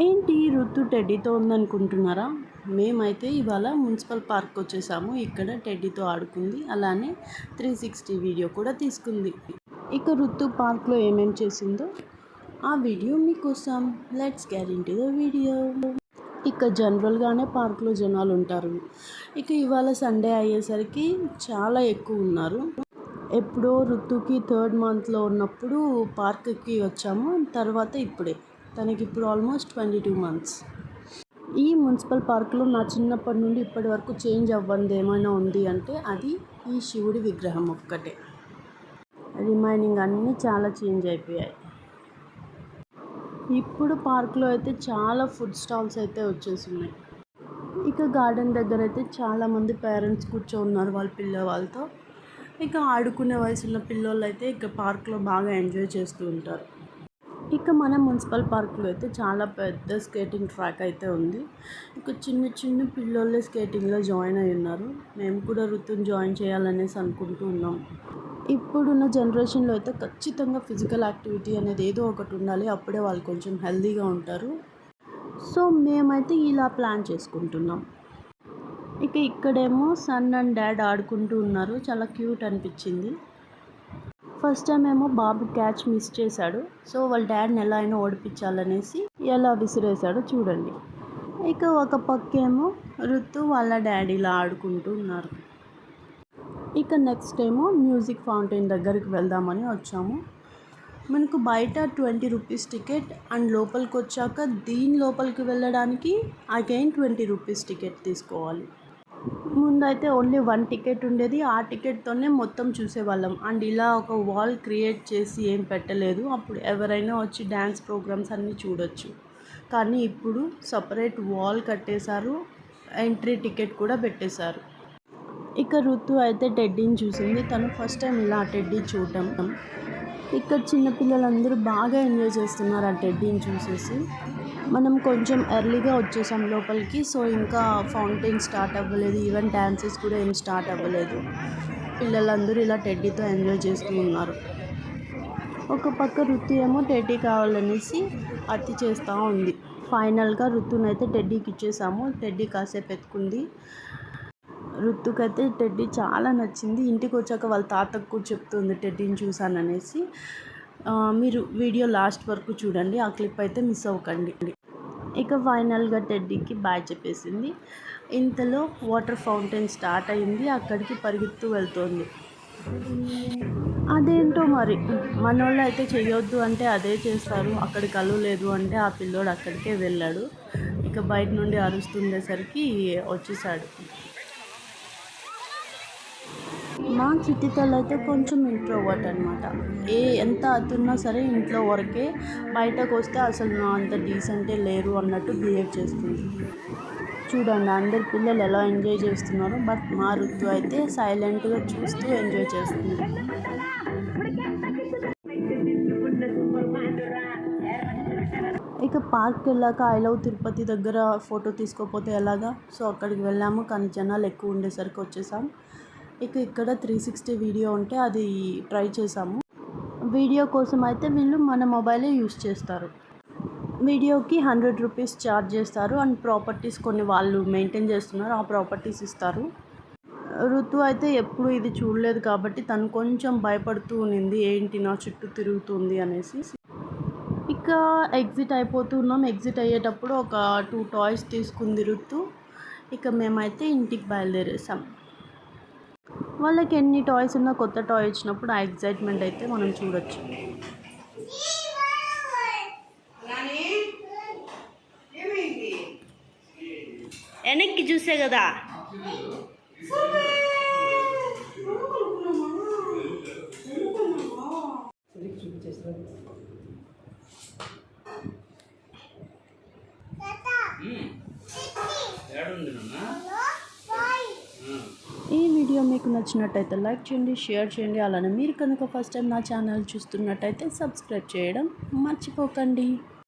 ఏంటి ఋతు టెడ్డీతో ఉందనుకుంటున్నారా? మేమైతే ఇవాళ మున్సిపల్ పార్క్ వచ్చేసాము. ఇక్కడ టెడ్డీతో ఆడుకుంది. అలానే త్రీ సిక్స్టీ వీడియో కూడా తీసుకుంది. ఇక ఋతు పార్క్లో ఏమేం చేసిందో ఆ వీడియో మీకోసం. Let's guarantee the video. ఇక జనరల్గానే పార్క్లో జనాలు ఉంటారు. ఇక ఇవాళ సండే అయ్యేసరికి చాలా ఎక్కువ ఉన్నారు. ఎప్పుడో ఋతుకి థర్డ్ మంత్లో ఉన్నప్పుడు పార్క్కి వచ్చాము. తర్వాత ఇప్పుడే. తనకి ఇప్పుడు ఆల్మోస్ట్ ట్వంటీ టూ మంత్స్. ఈ మున్సిపల్ పార్క్లో నా చిన్నప్పటి నుండి ఇప్పటి వరకు చేంజ్ అవ్వంది ఏమైనా ఉంది అంటే అది ఈ శివుడి విగ్రహం ఒక్కటే. రిమైనింగ్ అన్నీ చాలా చేంజ్ అయిపోయాయి. ఇప్పుడు పార్క్లో అయితే చాలా ఫుడ్ స్టాల్స్ అయితే వచ్చేస్తున్నాయి ఇక గార్డెన్ దగ్గర అయితే చాలామంది పేరెంట్స్ కూర్చోన్నారు వాళ్ళ పిల్లవాళ్ళతో. ఇక ఆడుకునే వయసున్న పిల్లలు అయితే ఇక పార్క్లో బాగా ఎంజాయ్ చేస్తూ ఉంటారు. ఇక మన మున్సిపల్ పార్క్లో అయితే చాలా పెద్ద స్కేటింగ్ ట్రాక్ అయితే ఉంది. ఇక చిన్న చిన్న పిల్లోళ్ళే స్కేటింగ్లో జాయిన్ అయి ఉన్నారు. మేము కూడా ఋతుని జాయిన్ చేయాలనేసి అనుకుంటూ ఉన్నాం. ఇప్పుడున్న జనరేషన్లో అయితే ఖచ్చితంగా ఫిజికల్ యాక్టివిటీ అనేది ఏదో ఒకటి ఉండాలి. అప్పుడే వాళ్ళు కొంచెం హెల్దీగా ఉంటారు. సో మేమైతే ఇలా ప్లాన్ చేసుకుంటున్నాం. ఇక ఇక్కడేమో సన్ అండ్ డాడ్ ఆడుకుంటూ ఉన్నారు. చాలా క్యూట్ అనిపించింది. ఫస్ట్ టైం ఏమో బాబు క్యాచ్ మిస్ చేశాడు. సో వాళ్ళ డాడ్ని ఎలా అయినా ఓడిపించాలనేసి ఎలా విసిరేశాడో చూడండి. ఇక ఒక పక్కేమో ఋతు వాళ్ళ డాడీలా ఆడుకుంటూ ఉన్నారు. ఇక నెక్స్ట్ ఏమో మ్యూజిక్ ఫౌంటైన్ దగ్గరికి వెళ్దామని వచ్చాము. మనకు బయట ట్వంటీ రూపీస్ టికెట్ అండ్ లోపలికి వచ్చాక దీని లోపలికి వెళ్ళడానికి అగైన్ ట్వంటీ రూపీస్ టికెట్ తీసుకోవాలి. ముందైతే ఓన్లీ వన్ టికెట్ ఉండేది. ఆ టికెట్తోనే మొత్తం చూసేవాళ్ళం. అండ్ ఇలా ఒక వాల్ క్రియేట్ చేసి ఏం పెట్టలేదు. అప్పుడు ఎవరైనా వచ్చి డ్యాన్స్ ప్రోగ్రామ్స్ అన్నీ చూడొచ్చు. కానీ ఇప్పుడు సపరేట్ వాల్ కట్టేశారు. ఎంట్రీ టికెట్ కూడా పెట్టేశారు. ఇక ఋతు అయితే టెడ్డీని చూసింది. తను ఫస్ట్ టైం ఇలా టెడ్డీ చూడటం. ఇక్కడ చిన్నపిల్లలందరూ బాగా ఎంజాయ్ చేస్తున్నారు ఆ టెడ్డీని చూసేసి. మనం కొంచెం ఎర్లీగా వచ్చేసాం లోపలికి సో ఇంకా ఫౌంటైన్ స్టార్ట్ అవ్వలేదు ఈవెన్ డ్యాన్సెస్ కూడా ఏం స్టార్ట్ అవ్వలేదు. పిల్లలందరూ ఇలా టెడ్డీతో ఎంజాయ్ చేస్తూ ఉన్నారు. ఒక పక్క రుతు ఏమో టెడ్డీ కావాలనేసి అతి చేస్తూ ఉంది. ఫైనల్గా రుతునైతే టెడ్డీకి ఇచ్చేసాము. టెడ్డీ కాసేపు ఎత్తుకుంది. ఋతుకైతే టెడ్డీ చాలా నచ్చింది. ఇంటికి వచ్చాక వాళ్ళ తాతకు కూడా చెప్తుంది టెడ్డీని చూసాననేసి మీరు వీడియో లాస్ట్ వరకు చూడండి ఆ క్లిప్ అయితే మిస్ అవ్వకండి. ఇక ఫైనల్గా టెడ్డీకి బాయ్ చెప్పేసింది. ఇంతలో వాటర్ ఫౌంటైన్ స్టార్ట్ అయింది అక్కడికి పరిగెత్తు వెళ్తుంది. అదేంటో మరి? మనోళ్ళు అయితే చేయొద్దు అంటే అదే చేస్తారు. అక్కడ కలు లేదు అంటే ఆ పిల్లోడు అక్కడికే వెళ్ళాడు. ఇక బయట నుండి అరుస్తుండేసరికి వచ్చేసాడు. మా చిట్టితల్లి అయితే కొంచెం ఇంట్రోవర్ట్ అనమాట ఏ ఎంత అతున్నా సరే ఇంట్లో వరకే బయటకు వస్తే అసలు నా అంత డీసెంటే లేరు అన్నట్టు బిహేవ్ చేస్తుంది. చూడండి అందరి పిల్లలు ఎలా ఎంజాయ్ చేస్తున్నారో బట్ మా ఋతు అయితే సైలెంట్గా చూస్తూ ఎంజాయ్ చేస్తుంది. ఇక పార్క్ వెళ్ళాక ఐ లవ్ తిరుపతి దగ్గర ఫోటో తీసుకోకపోతే ఎలాగా? సో అక్కడికి వెళ్ళాము కానీ జనాలు ఎక్కువ ఉండేసరికి వచ్చేసాం. ఇక ఇక్కడ త్రీ సిక్స్టీ వీడియో ఉంటే అది ట్రై చేసాము వీడియో కోసం అయితే వీళ్ళు మన మొబైలే యూస్ చేస్తారు. వీడియోకి హండ్రెడ్ రూపీస్ ఛార్జ్ చేస్తారు అండ్ ప్రాపర్టీస్ కొన్ని వాళ్ళు మెయింటైన్ చేస్తున్నారు ఆ ప్రాపర్టీస్ ఇస్తారు. ఋతు అయితే ఎప్పుడు ఇది చూడలేదు కాబట్టి తను కొంచెం భయపడుతూ ఉన్నింది ఏంటి నా చుట్టూ తిరుగుతుంది అనేసి. ఇక ఎగ్జిట్ అయిపోతున్నాం ఎగ్జిట్ అయ్యేటప్పుడు ఒక టూ టాయ్స్ తీసుకుంది ఋతు ఇక మేమైతే ఇంటికి బయలుదేరేసాం. వాళ్ళకి ఎన్ని టాయ్స్ ఉన్నా కొత్త టాయ్ ఇచ్చినప్పుడు ఆ ఎగ్జైట్మెంట్ అయితే మనం చూడొచ్చు. వెనక్కి చూసే కదా. వీడియో మీకు నచ్చినట్టయితే లైక్ చేయండి షేర్ చేయండి. అలానే మీరు కనుక ఫస్ట్ టైం నా ఛానల్ చూస్తున్నట్టయితే సబ్స్క్రైబ్ చేయడం మర్చిపోకండి.